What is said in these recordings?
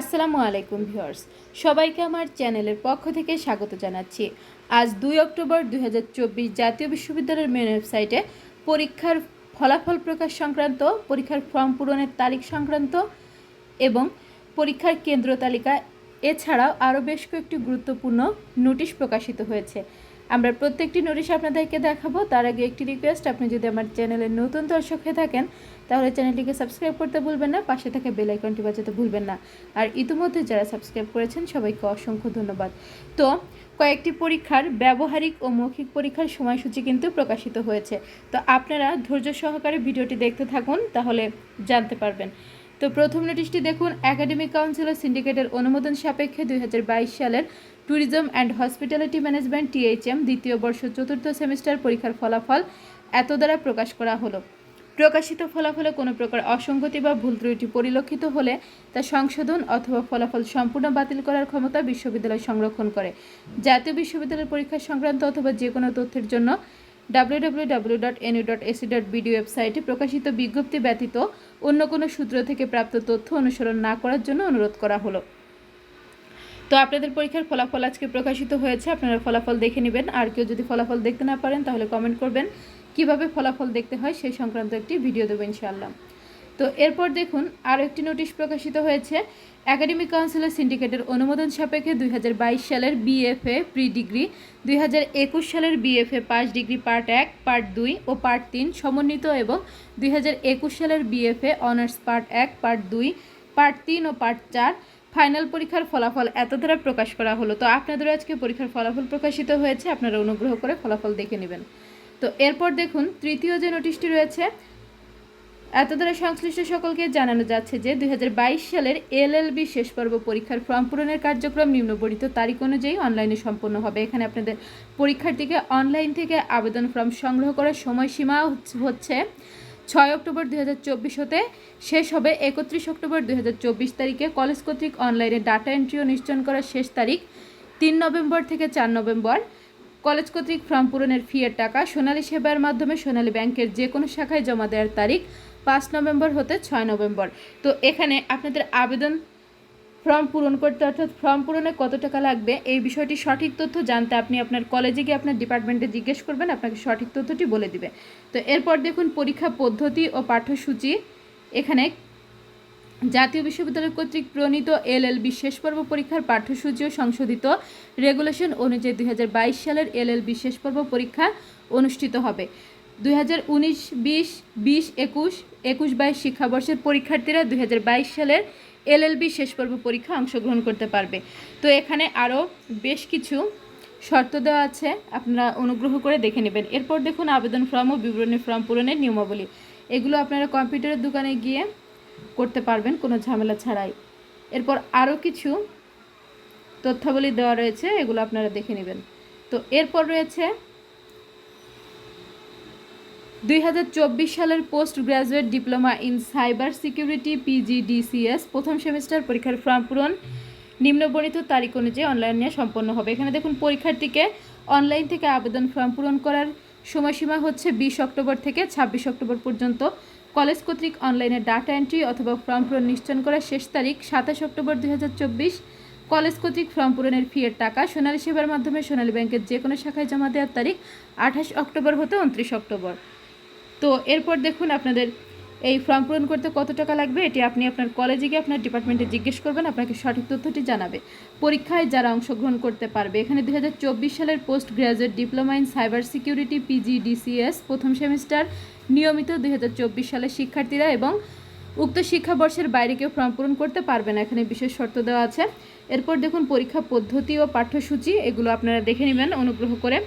আসসালামু আলাইকুম ভিউয়ার্স। সবাইকে আমার চ্যানেলের পক্ষ থেকে স্বাগত জানাচ্ছি। আজ দুই অক্টোবর দুই হাজার চব্বিশ জাতীয় বিশ্ববিদ্যালয়ের মেন ওয়েবসাইটে পরীক্ষার ফলাফল প্রকাশ সংক্রান্ত, পরীক্ষার ফর্ম পূরণের তারিখ সংক্রান্ত এবং পরীক্ষার কেন্দ্র তালিকা, এছাড়াও আরও বেশ কয়েকটি গুরুত্বপূর্ণ নোটিশ প্রকাশিত হয়েছে। আমরা প্রত্যেকটি নোটিশ আপনাদেরকে দেখাবো। তার আগে একটি রিকোয়েস্ট আপনি যদি আমার চ্যানেলের নতুন দর্শক হয়ে থাকেন, তাহলে চ্যানেলটিকে সাবস্ক্রাইব করতে ভুলবেন না, পাশে থাকা বেল আইকনটি বাজাতে ভুলবেন না। আর ইতিমধ্যে যারা সাবস্ক্রাইব করেছেন, সবাইকে অসংখ্য ধন্যবাদ। তো, কয়েকটি পরীক্ষার ব্যবহারিক ও মৌখিক পরীক্ষার সময়সূচি কিন্তু প্রকাশিত হয়েছে। তো আপনারা ধৈর্য সহকারে ভিডিওটি দেখতে থাকুন, তাহলে জানতে পারবেন। তো প্রথম নোটিশটি দেখুন একাডেমিক কাউন্সিল সিন্ডিকেটের অনুমোদন সাপেক্ষে দুই হাজার বাইশ সালের tourism and hospitality management THM দ্বিতীয় বর্ষ চতুর্থ সেমিস্টার পরীক্ষার ফলাফল এত দ্বারা প্রকাশ করা হলো। প্রকাশিত ফলাফলে কোনো প্রকার অসঙ্গতি বা ভুল ত্রুটি পরিলক্ষিত হলে তা সংশোধন অথবা ফলাফল সম্পূর্ণ বাতিল করার ক্ষমতা বিশ্ববিদ্যালয় সংরক্ষণ করে। জাতীয় বিশ্ববিদ্যালয়ের পরীক্ষা সংক্রান্ত অথবা যে কোনো তথ্যের জন্য www.nu.ac.bd ওয়েবসাইটে প্রকাশিত বিজ্ঞপ্তি ব্যতীত অন্য কোনো সূত্র থেকে প্রাপ্ত তথ্য অনুসরণ না করার জন্য অনুরোধ করা হলো। তো আপনাদের পরীক্ষার ফলাফল আজকে প্রকাশিত হয়েছে, আপনারা ফলাফল দেখে নেবেন। আর কেউ যদি ফলাফল দেখতে না পারেন, তাহলে কমেন্ট করবেন। কীভাবে ফলাফল দেখতে হয় সেই সংক্রান্ত একটি ভিডিও দেবো ইনশাআল্লাহ। তো এরপর দেখুন আরও একটি নোটিশ প্রকাশিত হয়েছে। একাডেমিক কাউন্সিলের সিন্ডিকেটের অনুমোদন সাপেক্ষে দুই হাজার বাইশ সালের বিএফএ প্রি ডিগ্রি দুই হাজার একুশ সালের বিএফএ পাস ডিগ্রি পার্ট এক পার্ট দুই ও পার্ট তিন সমন্বিত এবং দুই হাজার একুশ সালের বিএফএ অনার্স পার্ট এক পার্ট দুই পার্ট তিন ও পার্ট চার ফাইনাল পরীক্ষার ফলাফল এত দ্বারা প্রকাশ করা হলো। তো আপনাদের আজকে পরীক্ষার ফলাফল প্রকাশিত হয়েছে, আপনারা অনুগ্রহ করে ফলাফল দেখে নেবেন। তো এরপর দেখুন, তৃতীয় যে নোটিশটি রয়েছে এত দ্বারা সংশ্লিষ্ট সকলকে জানানো যাচ্ছে যে দুই হাজার বাইশ সালের এলএলবি শেষ পর্ব পরীক্ষার ফর্ম পূরণের কার্যক্রম নিম্নবর্ণিত তারিখ অনুযায়ী অনলাইনে সম্পন্ন হবে। এখানে আপনাদের পরীক্ষার্থীকে অনলাইন থেকে আবেদন ফর্ম সংগ্রহ করার সময়সীমা হচ্ছে ছয় অক্টোবর দুই হাজার চব্বিশ হতে শেষ হবে। একত্রিশ অক্টোবর দুই চব্বিশ তারিখে কলেজ কর্তৃক অনলাইনে ডাটা এন্ট্রিও নিশ্চয়ন করার শেষ তারিখ তিন নভেম্বর থেকে চার নভেম্বর। কলেজ কর্তৃক ফর্ম পূরণের ফিয়ের টাকা সোনালী সেবার মাধ্যমে সোনালী ব্যাংকের যে কোনো শাখায় জমা দেওয়ার তারিখ পাঁচ নভেম্বর হতে ছয় নভেম্বর। তো এখানে আপনাদের আবেদন ফর্ম পূরণ করতে, অর্থাৎ ফর্ম পূরণে কত টাকা লাগবে, এই বিষয়টি সঠিক তথ্য জানতে আপনি আপনার কলেজে গিয়ে আপনার ডিপার্টমেন্টে জিজ্ঞেস করবেন, আপনাকে সঠিক তথ্যটি বলে দিবে। তো এরপর দেখুন পরীক্ষা পদ্ধতি ও পাঠ্যসূচি। এখানে জাতীয় বিশ্ববিদ্যালয় কর্তৃক প্রণীত এল এলএলবি শেষ পর্ব পরীক্ষার পাঠ্যসূচি ও সংশোধিত রেগুলেশন অনুযায়ী দুই হাজার বাইশ সালের এলএলবি শেষ পর্ব পরীক্ষা অনুষ্ঠিত হবে। দুই হাজার উনিশ, বিশ বিশ, একুশ একুশ বাইশ শিক্ষাবর্ষের পরীক্ষার্থীরা দুই হাজার বাইশ সালের এলএলবি শেষ পর্ব পরীক্ষা অংশগ্রহণ করতে পারবে। তো এখানে আরও বেশ কিছু শর্ত দেওয়া আছে, আপনারা অনুগ্রহ করে দেখে নেবেন। এরপর দেখুন আবেদন ফর্ম ও বিবরণী ফর্ম পূরণের নিয়মাবলী। এগুলো আপনারা কম্পিউটারের দোকানে গিয়ে করতে পারবেন, কোনো ঝামেলা ছাড়াই। এরপর আরও কিছু তথ্যাবলী দেওয়া রয়েছে, এগুলো আপনারা দেখে নেবেন। তো এরপর রয়েছে দুই হাজার চব্বিশ সালের post graduate diploma in cyber security PGDCS প্রথম সেমিস্টার পরীক্ষার ফর্ম পূরণ। নিম্নবর্ণিত তারিখ অনুযায়ী অনলাইনে সম্পন্ন হবে। এখানে দেখুন, পরীক্ষার্থীকে অনলাইন থেকে আবেদন ফর্ম পূরণ করার সময়সীমা হচ্ছে বিশ অক্টোবর থেকে ছাব্বিশ অক্টোবর পর্যন্ত। কলেজ কর্তৃক অনলাইনে ডাটা এন্ট্রি অথবা ফর্ম পূরণ নিশ্চয়ন করার শেষ তারিখ সাতাশ অক্টোবর দুই হাজার চব্বিশ। কলেজ কর্তৃক ফর্ম পূরণের ফিয়ের টাকা সোনালী সেবার মাধ্যমে সোনালী ব্যাংকের যে কোনো শাখায় জমা দেওয়ার তারিখ আঠাশ অক্টোবর হতে উনত্রিশ অক্টোবর। তো এরপর দেখুন আপনাদের এই ফর্ম পূরণ করতে কত টাকা লাগবে? এটি আপনি আপনার কলেজে গিয়ে আপনার ডিপার্টমেন্টে জিজ্ঞেস করবেন, আপনাকে সঠিক তথ্যটি জানাবে। পরীক্ষায় যারা অংশগ্রহণ করতে পারবে, এখানে দু হাজার চব্বিশ সালের post graduate diploma in cyber security PGDCS প্রথম সেমিস্টার নিয়মিত দুই হাজার চব্বিশ সালের শিক্ষার্থীরা এবং উক্ত শিক্ষাবর্ষের বাইরে কেউ ফর্ম পূরণ করতে পারবে না, এখানে বিশেষ শর্ত দেওয়া আছে। এরপর দেখুন পরীক্ষা পদ্ধতি ও পাঠ্যসূচি, এগুলো আপনারা দেখে নেবেন, অনুগ্রহ করে।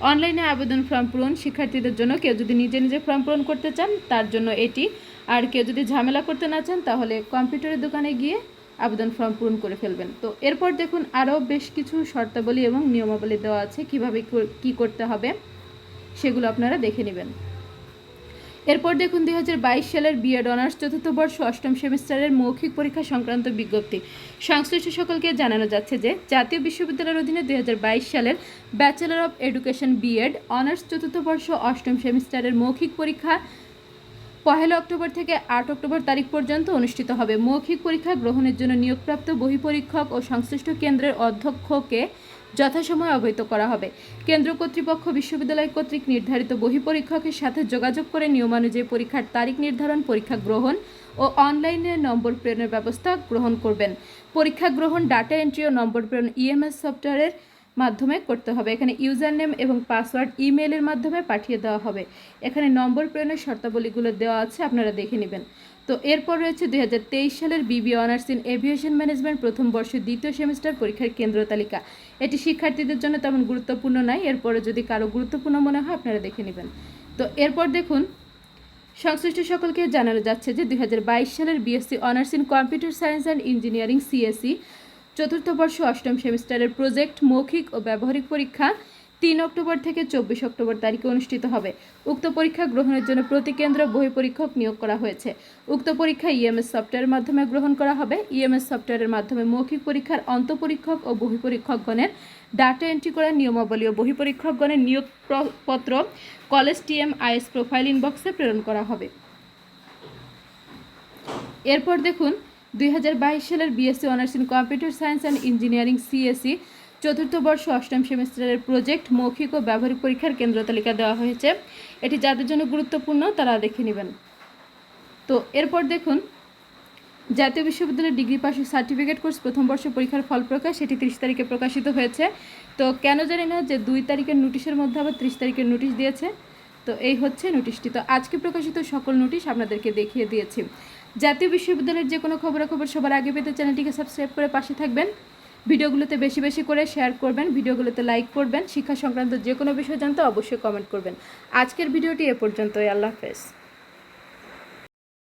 অনলাইনে আবেদন ফর্ম পূরণ শিক্ষার্থীদের জন্য কেউ যদি নিজে নিজে ফর্ম পূরণ করতে চান, তার জন্য এটি। আর কেউ যদি ঝামেলা করতে না চান, তাহলে কম্পিউটারের দোকানে গিয়ে আবেদন ফর্ম পূরণ করে ফেলবেন। তো এরপর দেখুন আরও বেশ কিছু শর্তাবলী এবং নিয়মাবলী দেওয়া আছে, কীভাবে কী করতে হবে, সেগুলো আপনারা দেখে নেবেন। এরপর দেখুন, দুই সালের বিএড অনার্স চতুর্থ বর্ষ অষ্টম সেমিস্টারের মৌখিক পরীক্ষা সংক্রান্ত বিজ্ঞপ্তি। সংশ্লিষ্ট সকলকে জানানো যাচ্ছে যে, জাতীয় বিশ্ববিদ্যালয়ের অধীনে দুই সালের bachelor of education BEd honours চতুর্থ বর্ষ অষ্টম সেমিস্টারের মৌখিক পরীক্ষা পহেলা অক্টোবর থেকে আট অক্টোবর তারিখ পর্যন্ত অনুষ্ঠিত হবে। মৌখিক পরীক্ষা গ্রহণের জন্য নিয়োগপ্রাপ্ত বহিপরীক্ষক ও সংশ্লিষ্ট কেন্দ্রের অধ্যক্ষকে যথাসময়ে অবহিত করা হবে। কেন্দ্র কর্তৃপক্ষ বিশ্ববিদ্যালয় কর্তৃক নির্ধারিত বহি পরীক্ষকের সাথে যোগাযোগ করে নিয়মানুযায়ী পরীক্ষার তারিখ নির্ধারণ, পরীক্ষা গ্রহণ ও অনলাইনে নম্বর প্রেরণের ব্যবস্থা গ্রহণ করবেন। পরীক্ষা গ্রহণ, ডাটা এন্ট্রি ও নম্বর প্রেরণ ইএমএস সফটওয়্যারের মাধ্যমে করতে হবে। এখানে ইউজার নেম এবং পাসওয়ার্ড ইমেলের মাধ্যমে পাঠিয়ে দেওয়া হবে। এখানে নম্বর প্রেরণের শর্তাবলীগুলো দেওয়া আছে, আপনারা দেখে নেবেন। তো এরপর রয়েছে দুই সালের বিবি অনার্স ইন এভিয়েশন ম্যানেজমেন্ট প্রথম বর্ষের দ্বিতীয় সেমিস্টার পরীক্ষার কেন্দ্র তালিকা। এটি শিক্ষার্থীদের জন্য তেমন গুরুত্বপূর্ণ নয়, এরপরে যদি কারও গুরুত্বপূর্ণ মনে হয়, আপনারা দেখে নেবেন। তো এরপর দেখুন, সংশ্লিষ্ট সকলকে জানানো যাচ্ছে যে দুই হাজার বাইশ সালের BSc honours in computer science and engineering CSC চতুর্থ বর্ষ অষ্টম সেমিস্টারের প্রজেক্ট, মৌখিক ও ব্যবহারিক পরীক্ষা তিন অক্টোবর থেকে চব্বিশ অক্টোবর তারিখে অনুষ্ঠিত হবে। উক্ত পরীক্ষা গ্রহণের জন্য প্রতি কেন্দ্র বহি পরীক্ষক নিয়োগ করা হয়েছে। উক্ত পরীক্ষা ইএমএস সফটওয়্যারের মাধ্যমে গ্রহণ করা হবে। ইএমএস সফটওয়্যারের মাধ্যমে মৌখিক পরীক্ষার অন্তঃপরীক্ষক ও বহি পরীক্ষকগণের ডাটা এন্ট্রি করার নিয়মাবলী ও বহি পরীক্ষকগণের নিয়োগ প্র- পত্র কলেজ টিএম আইএস প্রোফাইল ইনবক্সে প্রেরণ করা হবে। এরপর দেখুন দুই হাজার বাইশ সালের BSc honours in computer science and engineering CSC চতুর্থ বর্ষ, অষ্টম সেমিস্টারের প্রজেক্ট মৌখিক ও ব্যবহারিক পরীক্ষার কেন্দ্র তালিকা দেওয়া হয়েছে। এটি যাদের জন্য গুরুত্বপূর্ণ, তারা দেখে নেবেন। তো এরপর দেখুন, জাতীয় বিশ্ববিদ্যালয়ের ডিগ্রি পাশের সার্টিফিকেট কোর্স প্রথম বর্ষ পরীক্ষার ফল প্রকাশ, সেটি তিরিশ তারিখে প্রকাশিত হয়েছে। তো কেন জানি না যে দুই তারিখের নোটিশের মধ্যে আবার ত্রিশ তারিখের নোটিশ দিয়েছে। তো এই হচ্ছে নোটিশটি। তো আজকে প্রকাশিত সকল নোটিশ আপনাদেরকে দেখিয়ে দিয়েছি। জাতীয় বিশ্ববিদ্যালয়ের যে কোনো খবরাখবর সবার আগে পেতে চ্যানেলটিকে সাবস্ক্রাইব করে পাশে থাকবেন। ভিডিওগুলোতে বেশি বেশি করে শেয়ার করবেন, ভিডিওগুলোতে লাইক করবেন, শিক্ষা সংক্রান্ত যে কোনো বিষয় জানতে অবশ্যই কমেন্ট করবেন। আজকের ভিডিওটি এ পর্যন্তই, আল্লাহ হাফেজ।